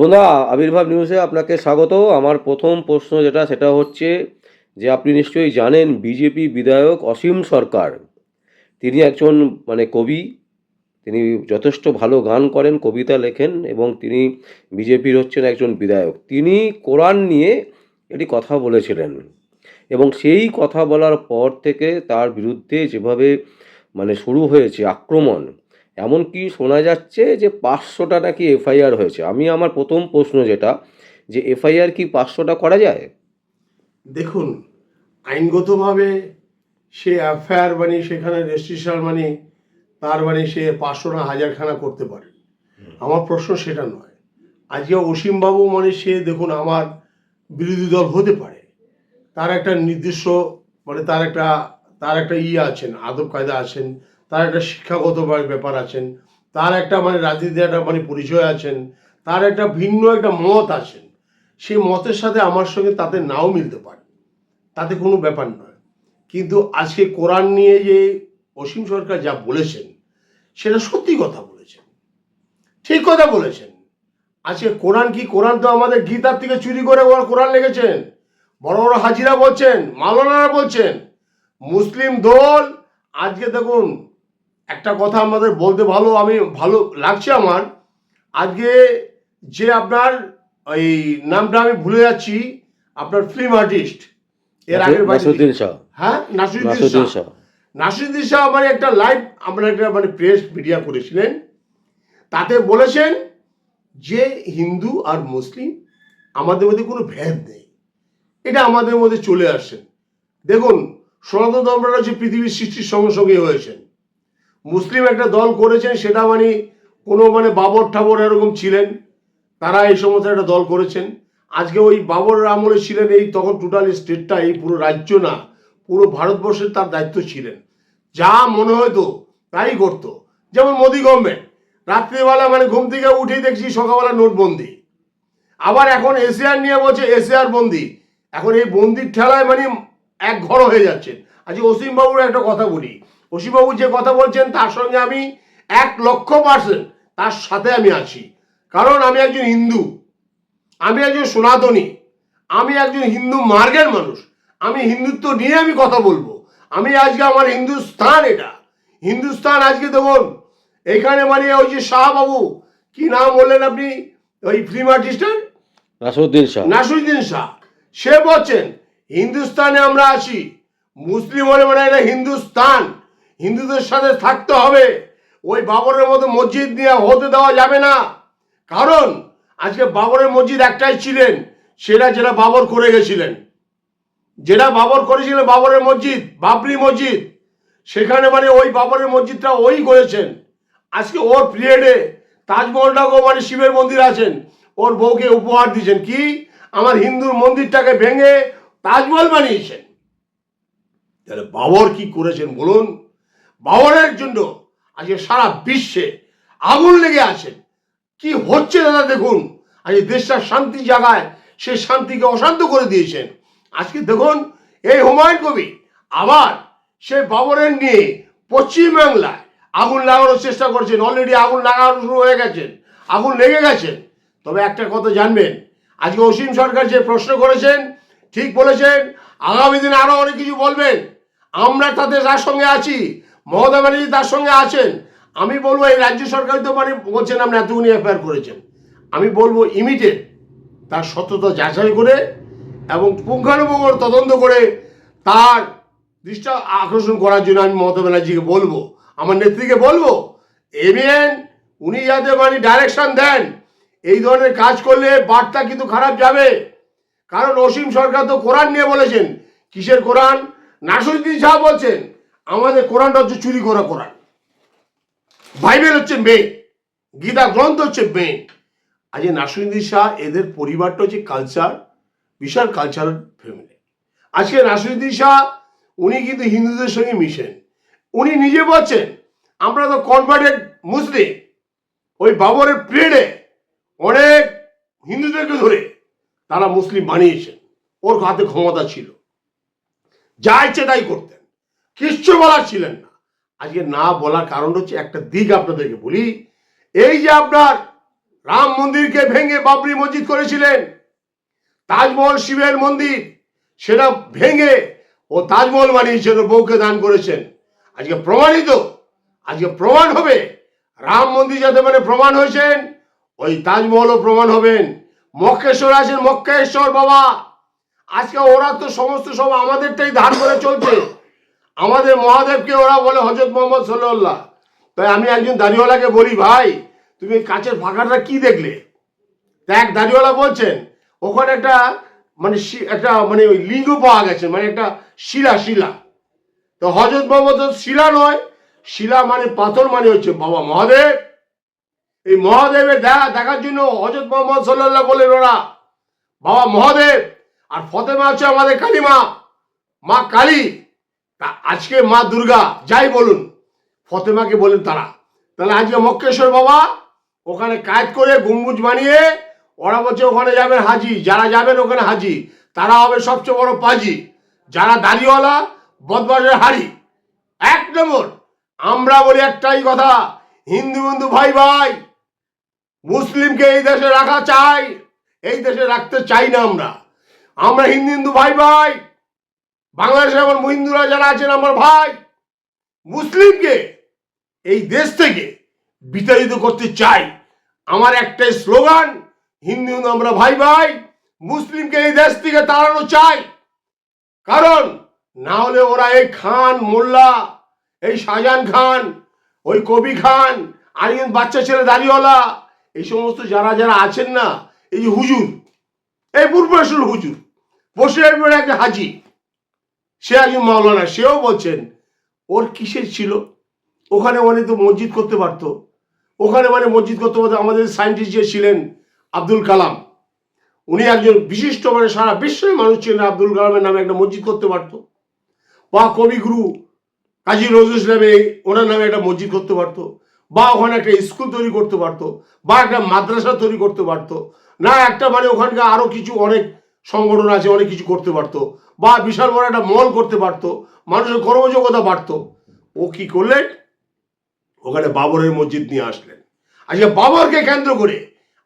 বন্ধুরা, আবির্ভাব নিউজে আপনাকে স্বাগত। আমার প্রথম প্রশ্ন যেটা, সেটা হচ্ছে যে আপনি নিশ্চয়ই জানেন বিজেপি বিধায়ক অসীম সরকার। তিনি একজন মানে কবি। তিনি যথেষ্ট ভালো গান করেন, কবিতা লেখেন এবং তিনি বিজেপির হচ্ছেন একজন বিধায়ক। তিনি কোরআন নিয়ে এটি কথা বলেছিলেন এবং সেই কথা বলার পর থেকে তার বিরুদ্ধে যেভাবে মানে শুরু হয়েছে আক্রমণ এমনকি শোনা যাচ্ছে যে পাঁচশোটা নাকি এফআইআর হয়েছে। আমি আমার প্রথম প্রশ্ন যেটা, যে এফআইআর কি পাঁচশোটা করা যায়? দেখুন, আইনগতভাবে সে এফআইআর মানে সেখানে রেজিস্ট্রেশন মানে তার মানে সে পাঁচশো না হাজারখানা করতে পারে। আমার প্রশ্ন সেটা নয়। আজকে অসীমবাবু মানে সে দেখুন আমার বিরোধী দল হতে পারে। তার একটা নির্দিষ্ট মানে তার একটা তার একটা ইয়ে আছেন, আদব কায়দা আছেন তার একটা শিক্ষাগত ব্যাপার আছেন, তার একটা মানে রাজনীতি একটা মানে পরিচয় আছেন, তার একটা ভিন্ন একটা মত আছেন, সেই মতের সাথে আমার সঙ্গে তাতে নাও মিলতে পারে, তাতে কোনো ব্যাপার নয়। কিন্তু আজকে কোরআন নিয়ে যে অসীম সরকার যা বলেছেন, সেটা সত্যি কথা বলেছেন, ঠিক কথা বলেছেন। আজকে কোরআন কি, কোরআন তো আমাদের গীতার থেকে চুরি করে ওরা কোরআন লিখেছেন বড় বড় হাজিরা বলছেন মালানারা বলছেন, মুসলিম দল, আজকে দেখুন একটা কথা আমাদের বলতে ভালো আমি ভালো লাগছে আমার। আজকে যে আপনার ওই নামটা আমি ভুলে যাচ্ছি আপনার ফিল্ম আর্টিস্ট এর আগের হ্যাঁ? নাসিরুদ্দিন শাহ। নাসিরুদ্দিন শাহ। মানে একটা লাইভ আমরা একটা মানে প্রেস মিডিয়া করেছিলেন। তাতে বলেছেন যে হিন্দু আর মুসলিম আমাদের মধ্যে কোনো ভেদ নেই। এটা আমাদের মধ্যে চলে আসছেন দেখুন সনাতন ধর্মটা হচ্ছে পৃথিবীর সৃষ্টির সঙ্গে সঙ্গে হয়েছেন। মুসলিম একটা দল করেছেন, সেটা মানে কোনো মানে বাবর ঠাবর এরকম ছিলেন। তারা এই সমস্ত একটা দল করেছেন। আজকে ওই বাবর আমলে ছিলেন এই তখন টোটাল স্টেটটা এই পুরো রাজ্য না, পুরো ভারতবর্ষের তার দায়িত্ব ছিলেন। যা মনে হতো তাই করতো। যেমন মোদি গভর্নমেন্ট রাত্রিবেলা মানে ঘুম থেকে উঠেই দেখছি সকালবেলা নোটবন্দি আবার এখন এশিয়ার নিয়ে বলছে এশিয়ার বন্দি। এখন এই বন্দির ঠেলায় মানে এক ঘর হয়ে যাচ্ছেন আজকে অসীম বাবুর একটা কথা বলি। অসীম বাবু যে কথা বলছেন তার সঙ্গে আমি এক লক্ষ পার্সেন্ট তার সাথে আমি আছি। কারণ আমি একজন হিন্দু আমি একজন সনাতনী আমি একজন হিন্দু মার্গের মানুষ আমি হিন্দুত্ব নিয়ে আমি কথা বলব। আমি আজকে আমার হিন্দুস্থান এটা। হিন্দুস্থান আজকে দেখুন এখানে মানে ওই যে শাহবাবু কি নাম বললেন আপনি? ওই ফিল্ম আর্টিস্টের নাসিরুদ্দিন শাহ। নাসরুদ্দিন শাহ। সে বলছেন হিন্দুস্তানে আমরা আছি। মুসলিম হলে মানে এটা হিন্দুস্তান হিন্দুদের সাথে থাকতে হবে। ওই বাবরের মতো মসজিদ নিয়ে হতে দেওয়া যাবে না। কারণ, আজকে বাবরের মসজিদ একটাই ছিলেন, সেটা যেটা বাবর করে গেছিলেন। যেটা বাবর করেছিলেন বাবরের মসজিদ, বাবরি মসজিদ। সেখানে মানে ওই বাবরের মসজিদটা ওই করেছেন। আজকে ওর পিরিয়ডে তাজমহলটাকেও মানে শিবের মন্দির আছেন। ওর বউকে উপহার দিয়েছেন। কি? আমার হিন্দুর মন্দিরটাকে ভেঙে তাজমহল বানিয়েছেন। তাহলে বাবর কি করেছেন বলুন? বাবরের জন্য আজকে সারা বিশ্বে আগুন লেগে আছেন কি হচ্ছে দাদা দেখুন? আজ দেশটা শান্তি জায়গায় সে শান্তিকে অশান্ত করে দিয়েছেন। আজকে দেখুন, এই হুমায়ুন কবি আবার সে বাবরের নিয়ে পশ্চিমবাংলায় আগুন লাগানোর চেষ্টা করছেন। অলরেডি আগুন লাগানো শুরু হয়ে গেছেন আগুন লেগে গেছেন তবে একটা কথা জানবেন, আজকে অসীম সরকার যে প্রশ্ন করেছেন, ঠিক বলেছেন, আগামী দিনে আরও অনেক কিছু বলবেন। আমরা তাদের তার সঙ্গে আছি মমতা ব্যানার্জি তার সঙ্গে আছেন। আমি বলব এই রাজ্য সরকার তো মানে বলছেন আপনি এতগুলি এফআইআর করেছেন। আমি বলব ইমিডিয়েট তার সত্যতা যাচাই করে এবং পুঙ্খানুপুঙ্খ তদন্ত করে তার দৃষ্টি আকর্ষণ করার জন্য আমি মমতা ব্যানার্জিকে বলব। আমার নেত্রীকে বলব এবিএন উনি যাতে মানে ডাইরেকশন দেন। এই ধরনের কাজ করলে বার্তা কিন্তু খারাপ যাবে। কারণ অসীম সরকার তো কোরআন নিয়ে বলেছেন। কিসের কোরআন? নাসরুদ্দিন শাহ বলছেন আমাদের কোরআনটা হচ্ছে চুরি করা কোরআন। বাইবেল হচ্ছে মেন গীতা গ্রন্থ হচ্ছে মেন আজ এই শাহ, এদের পরিবারটা হচ্ছে কালচার বিশাল কালচারাল ফ্যামিলি আজকে নাসরুদ্দিন শাহ, উনি কিন্তু হিন্দুদের সঙ্গে মিশেন। উনি নিজে বলছেন, আমরা তো কনভার্টেড মুসলিম। ওই বাবরের পিরিয়ডে অনেক হিন্দুদেরকে ধরে তারা মুসলিম বানিয়েছেন। ওর হাতে ক্ষমতা ছিল। যা ইচ্ছে তাই করতেন। কিচ্ছু বলার ছিলেন না। আজকে না বলার কারণ হচ্ছে একটা দিক আপনাদেরকে বলি। এই যে আপনার রাম মন্দিরকে ভেঙে বাবরি মসজিদ করেছিলেন, তাজমহল শিবের মন্দির, সেটা ভেঙে ও তাজমহল বানিয়েছেন বউকে দান করেছেন। আজকে প্রমাণিত, আজকে প্রমাণ হবে। রাম মন্দির যাতে মানে প্রমাণ হয়েছেন, ওই তাজমহলও প্রমাণ হবেন। মক্কেশ্বর আছেন, মক্কেশ্বর বাবা। আজকে ওরা তো সমস্ত সব আমাদেরটাই ধার করে চলছে। আমাদের মহাদেবকে ওরা বলে হজরত মোহাম্মদ সাল্লাহ তাই আমি একজন দাড়িওয়ালাকে বলি, ভাই, তুমি কাচের ফাঁকাটা কি দেখলে? এক দাড়িওয়ালা বলছেন, ওখানে একটা মানে একটা মানে ওই লিঙ্গ পাওয়া গেছে মানে একটা শিলা শিলা। তো হজরত মোহাম্মদ শিলা নয়, শিলা মানে পাথর মানে হচ্ছে বাবা মহাদেব। এই মহাদেবের দেখা, দেখার জন্য হজরত মোহাম্মদ সাল্লাহ বলেন ওরা, বাবা মহাদেব, আর ফতেমা হচ্ছে আমাদের কালীমা, মা কালী। তা আজকে মা দুর্গা, যাই বলুন, ফতেমাকে বলেন তারা। তাহলে আজকে মক্কেশ্বর বাবা ওখানে কাজ করে গম্বুজ বানিয়ে, ওরা বলছে ওখানে যাবেন হাজি, যারা যাবেন ওখানে হাজি, তারা হবে সবচেয়ে বড় পাজি। যারা দাড়িওয়ালা, বদমাসের হাড়ি। এক নম্বর, আমরা বলি একটাই কথা, হিন্দু বন্ধু ভাই ভাই, মুসলিমকে এই দেশে রাখা চাই, এই দেশে রাখতে চাই না আমরা। আমরা হিন্দু হিন্দু ভাই ভাই বাংলাদেশে আমার হিন্দুরা যারা আছেন, আমার ভাই, মুসলিমকে এই দেশ থেকে বিতাড়িত করতে চাই। আমার একটাই স্লোগান, হিন্দু আমরা ভাই ভাই, মুসলিমকে এই দেশ থেকে তাড়ানো চাই। কারণ না হলে ওরা এই খান, মোল্লা, এই শাহজাহান খান, ওই কবি খান আর বাচ্চা ছেলে দাড়িওয়ালা, এই সমস্ত যারা যারা আছেন না, এই যে হুজুর, এই পূর্বেশ্বর হুজুর একবার একটা হাজি সে একজন মাওলানা, সেও বলছেন, ওর কিসের ছিল? ওখানে মানে তো মসজিদ করতে পারতো। ওখানে মানে মসজিদ করতে পারতো আমাদের সায়েন্টিস্ট যে ছিলেন আব্দুল কালাম। উনি একজন বিশিষ্ট মানে সারা বিশ্বের মানুষ ছিলেন, আব্দুল কালামের নামে একটা মসজিদ করতে পারতো। বা কবিগুরু কাজী নজরুল ইসলামে ওনার নামে একটা মসজিদ করতে পারতো। বা ওখানে একটা স্কুল তৈরি করতে পারতো, বা একটা মাদ্রাসা তৈরি করতে পারতো। না, একটা মানে ওখানকার আরও কিছু অনেক সংগঠন আছে, অনেক কিছু করতে পারতো। বা বিশাল বড় একটা মল করতে পারতো মানুষের কর্মযোগ্যতা বাড়তো। ও কি করলেন? ওখানে বাবরের মসজিদ নিয়ে আসলেন। আজকে বাবরকে কেন্দ্র করে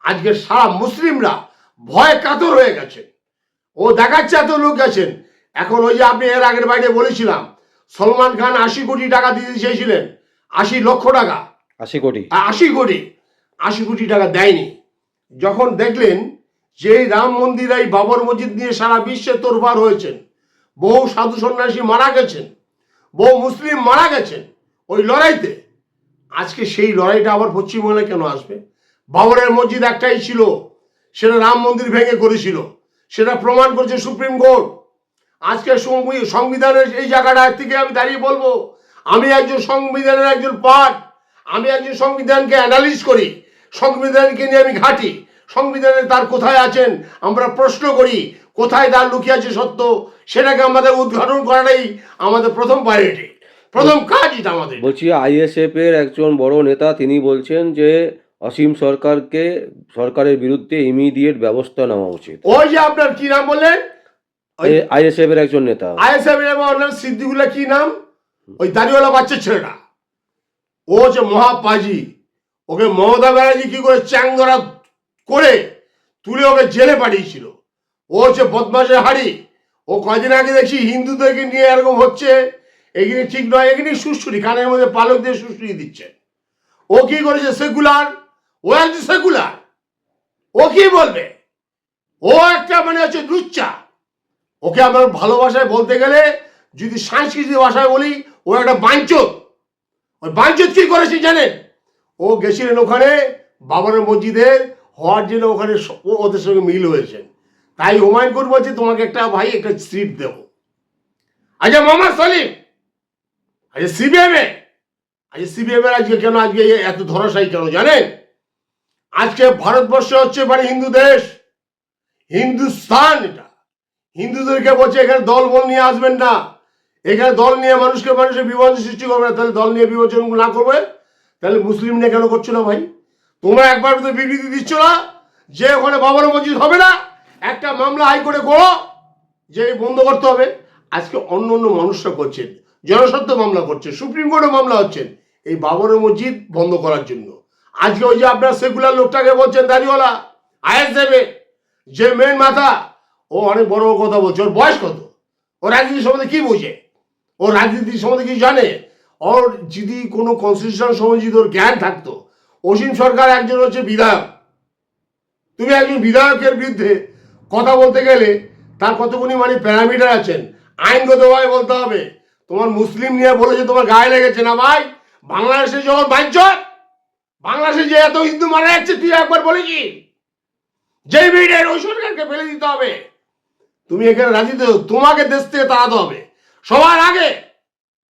আজকে সারা মুসলিমরা ভয় কাতর হয়ে গেছে। ও দেখাচ্ছে এত লোক গেছেন এখন ওই যে আপনি এর আগের বাইরে বলেছিলাম সলমান খান আশি কোটি টাকা দিতে চেয়েছিলেন আশি লক্ষ টাকা। আশি কোটি। আশি কোটি আশি কোটি টাকা দেয়নি। যখন দেখলেন যে এই রাম মন্দির এই বাবর মসজিদ নিয়ে সারা বিশ্বে তোরবার হয়েছেন। বহু সাধু সন্ন্যাসী মারা গেছেন, বহু মুসলিম মারা গেছেন ওই লড়াইতে। আজকে সেই লড়াইটা আবার পশ্চিমবঙ্গে কেন আসবে? বাবরের মসজিদ একটাই ছিল, সেটা রাম মন্দির ভেঙে করেছিল, সেটা প্রমাণ করছে সুপ্রিম কোর্ট। আজকে সংবিধানের এই জায়গাটা থেকে আমি দাঁড়িয়ে বলব, আমি একজন সংবিধানের একজন পার্ট আমি একজন সংবিধানকে অ্যানালিস করি, সংবিধানকে নিয়ে আমি ঘাঁটি সংবিধানে তার কোথায় আছেন? আমরা প্রশ্ন করি কোথায় তার লুকিয়ে আছে সত্য? সেটাকে আমাদের উদ্ঘাটন করাটাই আমাদের প্রথম প্রায়োরিটি প্রথম কাজ এটা আমাদের। বলছি আইএসএফ এর একজন বড় নেতা তিনি বলছেন যে অসীম সরকারকে সরকারের বিরুদ্ধে ইমিডিয়েট ব্যবস্থা নেওয়া উচিত। ওই যে আপনার কি নাম বললেন? আইএসএফ এর একজন নেতা। আইএসএফ এর অন্যান্য সিদ্দিকুল্লাহ কি নাম? ওই দাড়িওয়ালা বাচ্চা ছেলেটা। ও যে মহাপাজি ওকে মমতা ব্যানার্জি কি করে চ্যাংদরা করে তুলে ওকে জেলে পাঠিয়েছিল। ও হচ্ছে বদমাসের হাড়ি। ও কদিন আগে দেখছি হিন্দুদেরকে নিয়ে এরকম হচ্ছে। এগুলি ঠিক নয় এগুলি সুশ্রী কানের মধ্যে পালক দিয়ে সুশ্রী দিচ্ছে। ও কি করেছে? সেকুলার? ও একজন সেকুলার। ও কি বলবে? ও একটা মানে হচ্ছে লুচ্চা। ওকে আমার ভালোবাসায় বলতে গেলে যদি সাংস্কৃতিক ভাষায় বলি, ও একটা বাঞ্চত। ওই বাঞ্চত কি করেছে জানেন? ও গেছিলেন ওখানে বাবরের মসজিদে হওয়ার জন্য ওখানে ওদের সঙ্গে মিল হয়েছে। তাই হুমায়ুন কবির বলছে, তোমাকে একটা ভাই একটা সিট দেবো। আচ্ছা মোহাম্মদ সলিম আচ্ছা সিবিএম এ আচ্ছা সিবিএম এর আজকে কেন, আজকে এত ধরাশায়ী কেন জানেন? আজকে ভারতবর্ষ হচ্ছে মানে হিন্দু দেশ। হিন্দুস্তান এটা। হিন্দুদেরকে বলছে, এখানে দল বল নিয়ে আসবেন না। এখানে দল নিয়ে মানুষকে মানুষের বিভাজন সৃষ্টি করবে না। তাহলে দল নিয়ে বিভাজন না করবে? তাহলে মুসলিম নিয়ে কেন করছ না ভাই? তোমরা একবার তো বিবৃতি দিচ্ছ না যে ওখানে বাবার মসজিদ হবে না? একটা মামলা হাইকোর্টে করো যে বন্ধ করতে হবে। আজকে অন্য অন্য মানুষরা করছেন, জনস্বার্থ মামলা করছে সুপ্রিম কোর্টে মামলা হচ্ছেন, এই বাবরের মসজিদ বন্ধ করার জন্য। আজকে ওই যে আপনার সেকুলার লোকটাকে বলছেন দাঁড়িওয়ালা আয়াস দেবে, যে মেন মাথা, ও অনেক বড় বড় কথা বলছে। ওর বয়স কত? ও রাজনীতি সম্বন্ধে কি বোঝে? ও রাজনীতি সম্বন্ধে কি জানে? ওর যদি কোনো কনস্টিটিউশন সম্বন্ধে যদি ওর জ্ঞান থাকতো অসীম সরকার একজন হচ্ছে বিধায়ক। তুমি একজন বিধায়কের বিরুদ্ধে কথা বলতে গেলে তার কতগুলি মানে প্যারামিটার আছেন? আইনগতভাবে বলতে হবে। তোমার মুসলিম নিয়ে বলেছে তোমার গায়ে লেগেছে না ভাই? বাংলাদেশে যখন বাঞ্চ বাংলাদেশে যে এত হিন্দু মারা যাচ্ছে, তুই একবার বলেছি যেই মিডিয়ার ওই সরকারকে ফেলে দিতে হবে। তুমি এখানে রাজি তোমাকে দেশ থেকে তাড়াতে হবে। সবার আগে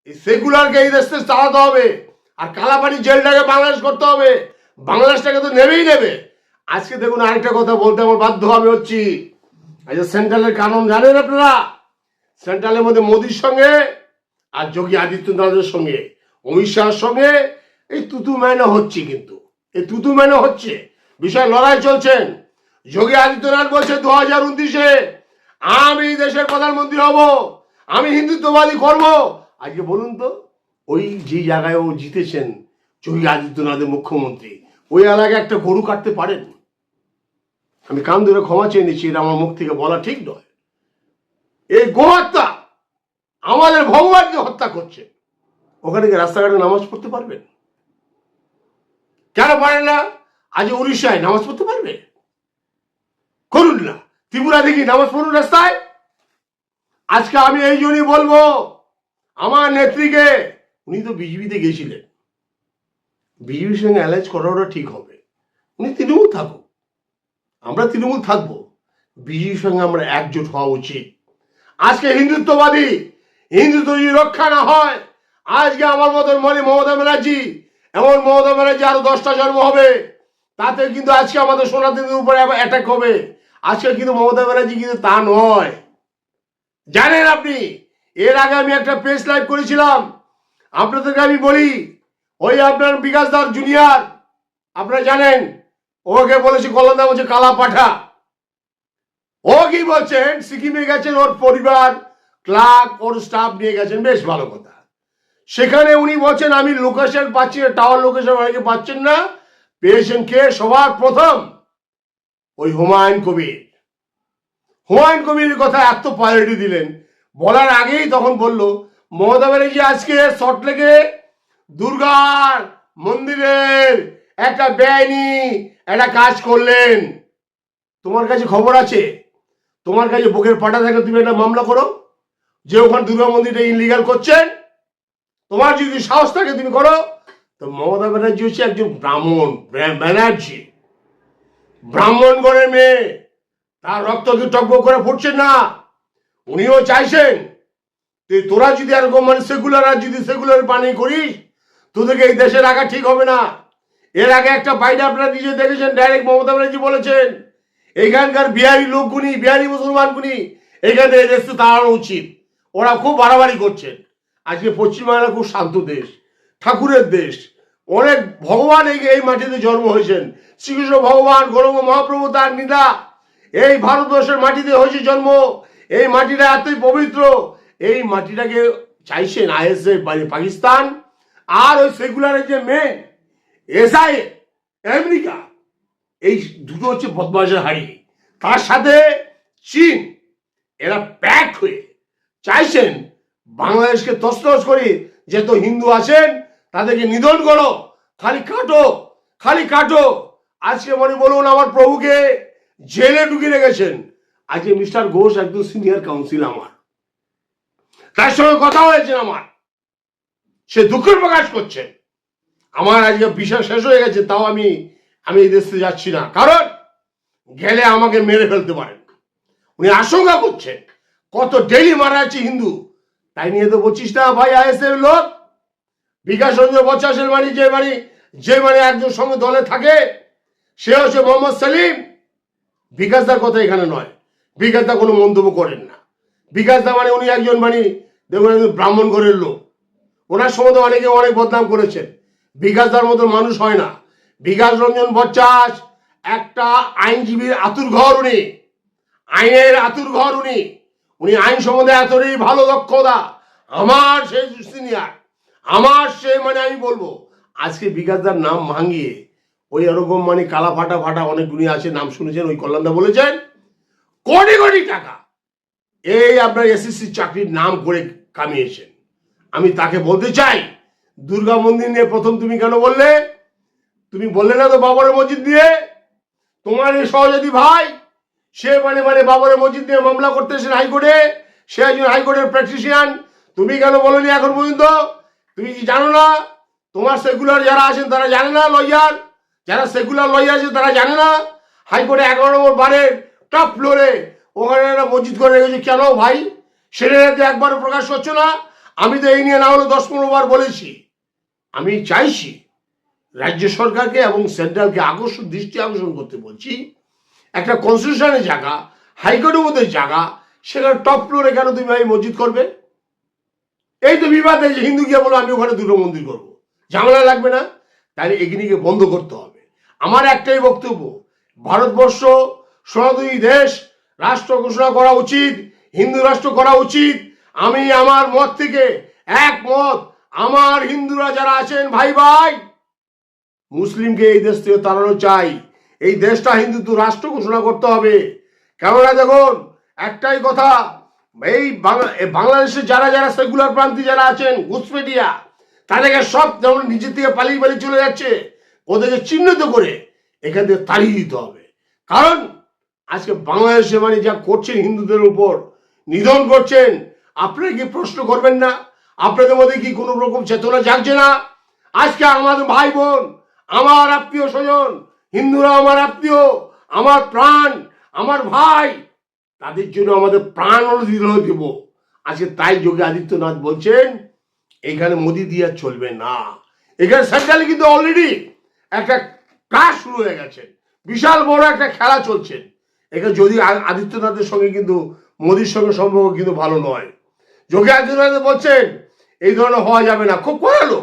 এই সেকুলারকে এই দেশ থেকে তাড়াতে হবে। আর কালাপানি জেলটাকে বাংলাদেশ করতে হবে। বাংলাদেশটাকে তো নেবেই নেবে। আজকে দেখুন আরেকটা কথা বলতে আমার বাধ্য হবে হচ্ছি। আচ্ছা সেন্ট্রালের কারণ জানেন আপনারা? সেন্ট্রালের মধ্যে মোদির সঙ্গে আর যোগী আদিত্যনাথের সঙ্গে, অমিত শাহের সঙ্গে এই তুতু ম্যানে হচ্ছে কিন্তু। এই তুতু ম্যানে হচ্ছে। বিষয় লড়াই চলছেন। যোগী আদিত্যনাথ বলছে দু হাজার উনত্রিশে আমি দেশের প্রধানমন্ত্রী হব, আমি হিন্দুত্ববাদী করব। আজকে বলুন তো ওই যে জায়গায় ও জিতেছেন যোগী আদিত্যনাথের মুখ্যমন্ত্রী, ওই এলাকায় একটা গরু কাটতে পারেন? আমি কান ধরে ক্ষমা চেয়ে নিচ্ছি, এটা আমার মুখ থেকে বলা ঠিক নয়। এই গোহত্যা আমাদের ভগবানকে হত্যা করছে। ওখানে কি রাস্তাঘাটে নামাজ পড়তে পারবেন? কেন পারেন না? আজ উড়িষ্যায় নামাজ পড়তে পারবে? করুন না। ত্রিপুরা দেখি নামাজ পড়ুন রাস্তায়। আজকে আমি এই জন্যই বলব, আমার নেত্রীকে উনি তো বিজেপিতে গেছিলেন। বিজেপির সঙ্গে অ্যালাইজ করাটা ঠিক হবে। উনি তৃণমূল থাকুক। আমরা তৃণমূল থাকব। বিজেপির সঙ্গে আমরা একজোট হওয়া উচিত। আজকে হিন্দুত্ববাদী হিন্দুত্ব যদি রক্ষা না হয়, আজকে আমার মতন মনে মমতা ব্যানার্জি, এমন মমতা ব্যানার্জি আরও দশটা জন্ম হবে, তাতে কিন্তু আজকে আমাদের সনাতনীদের উপরে অ্যাটাক হবে। আজকে কিন্তু মমতা ব্যানার্জি কিন্তু তা নয়। জানেন আপনি, এর আগে আমি একটা প্রেস লাইভ করেছিলাম আপনাদেরকে আমি বলি, ওই আপনার বিকাশ দাস জুনিয়র আপনারা জানেন, ওকে বলেছে কলন্দা বলছে কালা পাঠা। ও কি বলছেন সিকিমে গেছেন ওর পরিবার, ক্লার্ক, ওর স্টাফ নিয়ে গেছেন, বেশ ভালো কথা। সেখানে উনি বলছেন, আমি লোকেশন পাচ্ছি না টাওয়ার লোকেশন অনেকে পাচ্ছেন না। পেয়েছেন কে? সবার প্রথম ওই হুমায়ুন কবির। হুমায়ুন কবিরের কথা এত প্রায়োরিটি দিলেন। বলার আগেই তখন বলল মমতা ব্যানার্জি আজকে সটলেকে দুর্গার মন্দিরের একটা বেআইনি একটা কাজ করলেন। তোমার কাছে খবর আছে? তোমার কাছে বুকের পাটা থাকে তুমি একটা মামলা করো, যে ওখানে দুর্গা মন্দিরটা ইনলিগাল করছেন। তোমার যদি সাহস থাকে তুমি করো। তো মমতা ব্যানার্জি হচ্ছে একজন ব্রাহ্মণ, ব্রা- ব্যানার্জি। ব্রাহ্মণ ঘরের মেয়ে। তার রক্ত কি টকবক করে ফুটছে না। উনিও চাইছেন তোরা যদি এরকম মানে সেকুলার আর যদি সেকুলার পানি করিস, তোদেরকে এই দেশে রাখা ঠিক হবে না। এর আগে একটা বাইরে আপনারা নিজে দেখেছেন ডাইরেক্ট মমতা ব্যানার্জি বলেছেন এখানকার বিহারি লোকগুনি বিহারি মুসলমানগুনি এখানে এই দেশে তাড়ানো উচিত। ওরা খুব বাড়াবাড়ি করছেন। আজকে পশ্চিমবাংলা খুব শান্ত দেশ, ঠাকুরের দেশ। অনেক ভগবান এই এই মাটিতে জন্ম হয়েছেন। শ্রীকৃষ্ণ ভগবান, গৌরব মহাপ্রভু তার নিদা। এই ভারতবর্ষের মাটিতে হয়েছে জন্ম। এই মাটিটা এতই পবিত্র এই মাটিটাকে চাইছেন আইএসএ পাকিস্তান, আর ওই সেকুলারের যে মেয়ে এসআই আমেরিকা, এই দুটো হচ্ছে বদমাশের হাড়ি। তার সাথে চীন, এরা প্যাক হয়ে চাইছেন বাংলাদেশকে তসতস করি যে তো হিন্দু আছেন, তাদেরকে নিধন করো, খালি কাটো খালি কাটো। আজকে মনে বলুন আমার প্রভুকে, জেলে ঢুকিয়ে রেখেছেন। আজকে মিস্টার ঘোষ একদম সিনিয়র কাউন্সিল আমার। তার সঙ্গে কথা হয়েছে আমার। সে দুঃখের প্রকাশ করছে। আমার আজকে বিষয় শেষ হয়ে গেছে, তাও আমি আমি এই দেশে যাচ্ছি না। কারণ গেলে আমাকে মেরে ফেলতে পারেন। উনি আশঙ্কা করছেন, কত ডেলি মারা যাচ্ছে হিন্দু। তাই নিয়ে তো বলছিস না, ভাই আইএসএফ লোক। বিকাশ রঞ্জন বাড়ি, যে বাড়ি, যে মানে একজন সঙ্গে দলে থাকে, সে হচ্ছে মোহাম্মদ সেলিম। বিকাশদার কথা এখানে নয়। বিকাশদা কোনো মন্তব্য করেন না। বিকাশদা মানে উনি একজন মানে দেখুন একজন ব্রাহ্মণ ঘরের লোক। ওনার সম্বন্ধে অনেকে অনেক বদনাম করেছেন। বিকাশদার মতো মানুষ হয় না। বিকাশ রঞ্জন বচ্চাস একটা আইনজীবীর আতুর ঘর উনি। আইনের আতুর ঘর উনি। উনি আইন সম্বন্ধে এতটাই ভালো দক্ষতা। আমার সেই সিনিয়র আমার সে মানে আমি বলব, আজকে বিকাশদার নাম ভাঙিয়ে ওই এরকম মানে কালা ফাটা ফাটা অনেকগুলি আছে, নাম শুনেছেন, ওই কল্যাণদা বলেছেন। কোটি কোটি টাকা। এই আপনার এসএসসি চাকরির নাম করে কামিয়েছেন। আমি তাকে বলতে চাই, দুর্গা মন্দির নিয়ে প্রথম তুমি কেন বললে? তুমি বললে না তো বাবরের মসজিদ দিয়ে তোমার এই সহযোগী ভাই, সে মানে মানে বাবরের মসজিদ নিয়ে মামলা করতে এসেছেন হাইকোর্টে, সে একজন হাইকোর্টের প্র্যাকটিশিয়ান। তুমি কেন বলনি এখন পর্যন্ত? তুমি কি জানো না? তোমার সেকুলার যারা আছেন তারা জানে না, লয়ার? যারা সেকুলার লয়ার আছে তারা জানে না? হাইকোর্টে এগারো নম্বর বারের টপ ফ্লোরে ওখানে একটা মসজিদ করে রেখেছে। কেন ভাই? সেটা তো একবারও প্রকাশ হচ্ছে না, আমি তো এই নিয়ে না হলে দশ পনেরো বার বলেছি। আমি চাইছি রাজ্য সরকারকে এবং সেন্ট্রালকে আকর্ষণ দৃষ্টি আকর্ষণ করতে বলছি। একটা কনস্টিটিউশনের জায়গা, হাইকোর্টের মধ্যে জায়গা, সেখানে টপ ফ্লোরে কেন তুমি ভাই মসজিদ করবে? এই তো বিবাদ আছে হিন্দু গিয়ে বলো, আমি ওখানে দুটো মন্দির করব। ঝামেলা লাগবে না, তাহলে এগুলিকে বন্ধ করতে হবে। আমার একটাই বক্তব্য, ভারতবর্ষ সনাতনী দেশ, রাষ্ট্র ঘোষণা করা উচিত। হিন্দু রাষ্ট্র করা উচিত। আমি আমার মত থেকে একমত। আমার হিন্দুরা যারা আছেন, ভাই ভাই, মুসলিমকে এই দেশ থেকে তাড়ানো চাই। এই দেশটা হিন্দুত্ব রাষ্ট্র ঘোষণা করতে হবে। কেননা দেখুন, একটাই কথা, এই বাংলা- এ যারা যারা সেকুলার প্রান্তি যারা আছেন ঘুষপেটিয়া তাদেরকে সব যেমন নিজের থেকে পালিয়ে পালিয়ে চলে যাচ্ছে, ওদেরকে চিহ্নিত করে এখান থেকে তাড়িয়ে দিতে হবে। কারণ, আজকে বাংলাদেশে মানে যা করছেন হিন্দুদের উপর নিধন করছেন আপনারা কি প্রশ্ন করবেন না? আপনাদের মধ্যে কি কোনো রকম চেতনা জাগছে না? আজকে আমাদের ভাই বোন, আমার আত্মীয় স্বজন, হিন্দুরা আমার আত্মীয়, আমার প্রাণ, আমার ভাই, তাদের জন্য আমাদের প্রাণ দিল দেব। আজকে তাই যোগী আদিত্যনাথ বলছেন, এখানে মোদি দিয়ে চলবে না। এখানে সেন্ট্রালে কিন্তু অলরেডি একটা কাজ শুরু হয়ে গেছে। বিশাল বড় একটা খেলা চলছে। এখানে যদি আদিত্যনাথের সঙ্গে কিন্তু মোদির সঙ্গে সম্পর্ক কিন্তু ভালো নয়। যোগী আদিত্যনাথ বলছেন, এই ধরনের হওয়া যাবে না। খুব ভালো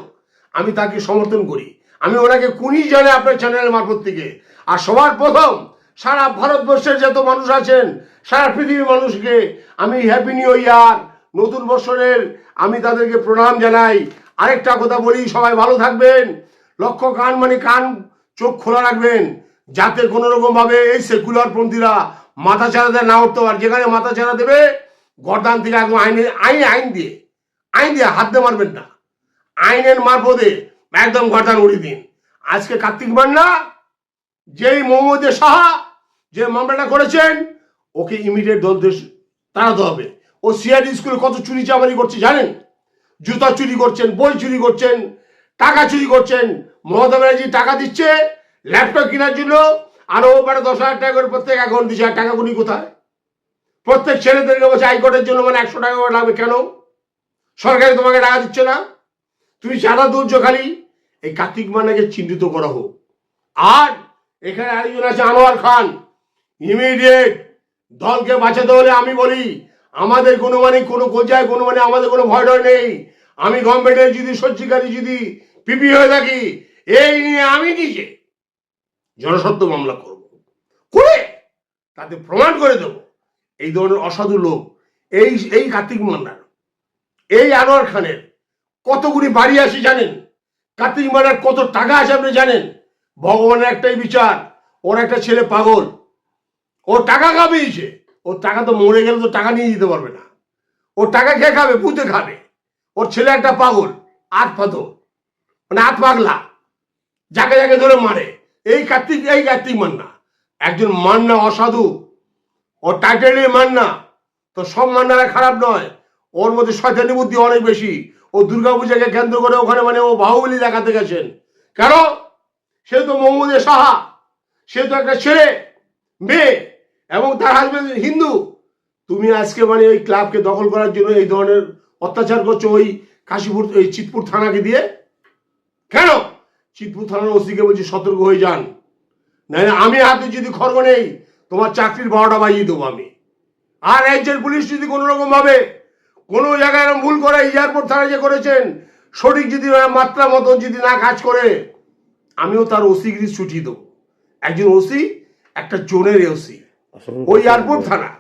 আমি তাকে সমর্থন করি। আমি ওনাকে কুনি জানে আপনার চ্যানেলের মারফত থেকে। আর সবার প্রথম, সারা ভারতবর্ষের যত মানুষ আছেন, সারা পৃথিবীর মানুষকে আমি হ্যাপি নিউ ইয়ার নতুন বছরের আমি তাদেরকে প্রণাম জানাই। আরেকটা কথা বলি, সবাই ভালো থাকবেন। লক্ষ্য কান মানে কান, চোখ খোলা রাখবেন। যাতে কোনো রকম ভাবে এই সেকুলার পন্থীরা মাথা ছাড়া ছাড়াতে না উঠতে পারে। যেখানে মাথা ছাড়া দেবে, গরদান থেকে একদম আইনে আইন আইন দিয়ে। আইন দিয়ে হাত দিয়ে মারবেন না। আইনের মারফতে একদম গরদান উড়িয়ে দিন। আজকে কার্তিক মান্না, যেই মোহাম্মদ সাহা যে মামলাটা করেছেন, ওকে ইমিডিয়েট দল তাড়াতে হবে। ও সিআরডি স্কুলে কত চুরি চামারি করছে জানেন? জুতা চুরি করছেন, বই চুরি করছেন, টাকা চুরি করছেন, মমতা ব্যানার্জি টাকা দিচ্ছে, ল্যাপটপ কেনার জন্য আরও মানে দশ হাজার টাকা করে প্রত্যেক এখন দিচ্ছে হাজার টাকা গুলি কোথায়? প্রত্যেক ছেলেদেরকে বলছে হাইকোর্টের জন্য মানে একশো টাকা করে লাগবে কেন? সরকারি তোমাকে টাকা দিচ্ছে না? তুমি চাঁদা তুলছো খালি, এই কার্তিক মান্নাকে চিহ্নিত করা হোক। আর এখানে আরেকজন আছে আনোয়ার খান। ইমিডিয়েট দলকে বাঁচাতে হলে আমি বলি, আমাদের কোনো মানে কোনো গোজায় কোনো মানে আমাদের কোনো ভয় ডর নেই। আমি গভর্নমেন্টের যদি সত্যিকারী যদি পিপি হয়ে থাকি, এই নিয়ে আমি নিজে জনসত্ব মামলা করব। করে তাতে প্রমাণ করে দেব। এই ধরনের অসাধু লোক, এই এই কার্তিক মান্নার এই আনোয়ার খানের কতগুলি বাড়ি আছে জানেন? কার্তিক মান্নার কত টাকা আছে আপনি জানেন? ভগবানের একটাই বিচার, ওর একটা ছেলে পাগল। ও টাকা খাবেইছে ওর টাকা তো মরে গেলে তো টাকা নিয়ে যেতে পারবে না। ওর টাকা খেয়ে খাবে? পুঁতে খাবে। ওর ছেলে একটা পাগল আট পাথর মানে আট পাগলা, যাকে যাকে ধরে মারে। এই কার্তিক এই কার্তিক মান্না। একজন মান্না অসাধু। ও টাইটেলে মান্না। তো সব মান্নারা খারাপ নয়। ওর মধ্যে শয়তানি বুদ্ধি অনেক বেশি। ও দুর্গাপূজাকে কেন্দ্র করে ওখানে মানে ও বাহুবলী দেখাতে গেছেন। কেন? সে তো মোহাম্মদ সাহা। সে তো একটা ছেলে, মেয়ে, এবং তার হাজবেন্ড হিন্দু। তুমি আজকে মানে ওই ক্লাবকে দখল করার জন্য এই ধরনের অত্যাচার করছ ওই কাশীপুর, এই চিতপুর থানাকে দিয়ে? কেন? চিতপুর থানার ওসিকে বলছি সতর্ক হয়ে যান। না আমি হাতে যদি খর্গ নেই তোমার চাকরির বারোটা বাজিয়ে দেবো আমি। আর রাজ্যের পুলিশ যদি কোনো রকম ভাবে কোনো জায়গায় ভুল করে এয়ারপোর্ট থানা যে করেছেন সঠিক যদি মাত্রা মতন যদি না কাজ করে আমিও তার ওসি ওসিগিরি ছুটিয়ে দেবো। একজন ওসি একটা জোনের ওসি। ওই এয়ারপোর্ট থানা।